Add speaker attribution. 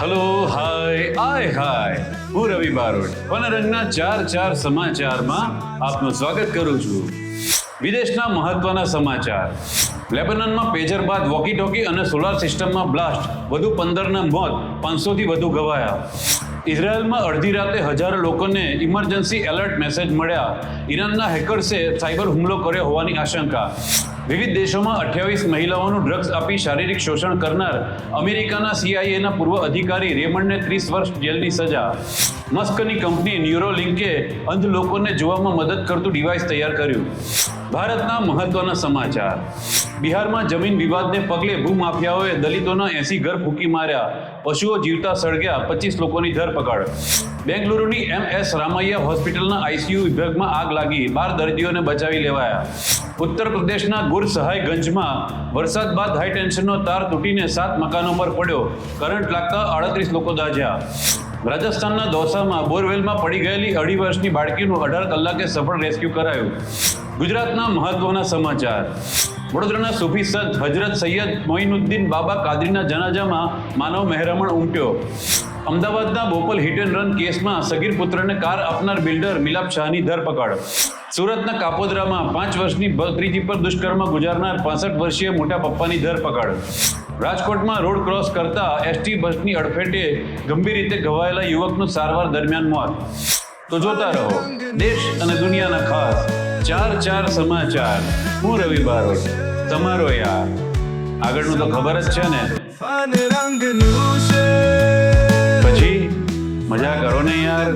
Speaker 1: Hello hi આય હાય હું રવિ બારોટ. વનરંગના ચાર ચાર સમાચારમાં આપનું સ્વાગત કરું છું. વિદેશના મહત્વના સમાચાર. લેબનનમાં પેજર બાદ વોકી ટોકી અને સોલાર સિસ્ટમમાં બ્લાસ્ટ. વધુ પંદરના મોત, પાંચસોથી વધુ ગવાયા. ઇઝરાયલમાં અડધી રાતે હજારો લોકોને ઇમરજન્સી એલર્ટ મેસેજ મળ્યા. ઈરાનના હેકર્સે સાયબર હુમલો કર્યો હોવાની આશંકા. વિવિધ દેશોમાં અઠ્યાવીસ મહિલાઓનું ડ્રગ્સ આપી શારીરિક શોષણ કરનાર અમેરિકાના સીઆઈએના પૂર્વ અધિકારી રેમન્ડને ત્રીસ વર્ષ જેલની સજા. મસ્કની કંપની ન્યુરોલિંકે અંધ લોકોને જોવામાં મદદ કરતું ડિવાઇસ તૈયાર કર્યું. ભારતના મહત્વના સમાચાર. બિહારમાં જમીન વિવાદને પગલે ભૂમાફિયાઓએ દલિતોના એસી ઘર ફૂંકી માર્યા. પશુઓ જીવતા સળગ્યા, પચીસ લોકોની ધરપકડ. બેંગલુરુની એમ એસ રામૈયા હોસ્પિટલના આઈસીયુ વિભાગમાં આગ લાગી. બાર દર્દીઓને બચાવી લેવાયા. ઉત્તર પ્રદેશના ગુર સહાયગંજમાં વરસાદ બાદ હાઈ ટેન્શનનો તાર તૂટીને સાત મકાનો પર પડ્યો. કરંટ લાગતા આડત્રીસ લોકો દાઝ્યા. રાજસ્થાનના દોસામાં બોરવેલમાં પડી ગયેલી અઢી વર્ષની બાળકીનું અઢાર કલાકે સફળ રેસ્ક્યુ કરાયું. ગુજરાતના મહત્વના સમાચાર. વડોદરાના સૂફી સંત હજરત સૈયદ મોઇનુદ્દીન બાબા કાદરીના જનાજામાં માનવ મહેરામણ ઉમટ્યો. અમદાવાદના બોપલ હિટ એન્ડ રન કેસમાં સગીર પુત્રને કાર આપનાર બિલ્ડર મિલાપ શાહની ધરપકડ. સુરતના કાપોદરામાં પાંચ વર્ષની ભત્રીજી પર દુષ્કર્મ ગુજારનાર પાસઠ વર્ષીય મોટા પપ્પાની ધરપકડ. રાજકોટમાં રોડ ક્રોસ કરતા એસટી બસની અડફેટે ગંભીર રીતે ઘવાયેલા યુવકનું સારવાર દરમિયાન મોત. તો જોતા રહો, દેશ અને દુનિયાના ખાસ ચાર ચાર સમાચાર. હું રવિ બારોટ, તમારો યાર. આગળનું તો ખબર જ છે ને.
Speaker 2: રંગનું
Speaker 1: પછી મજા કરો ને યાર.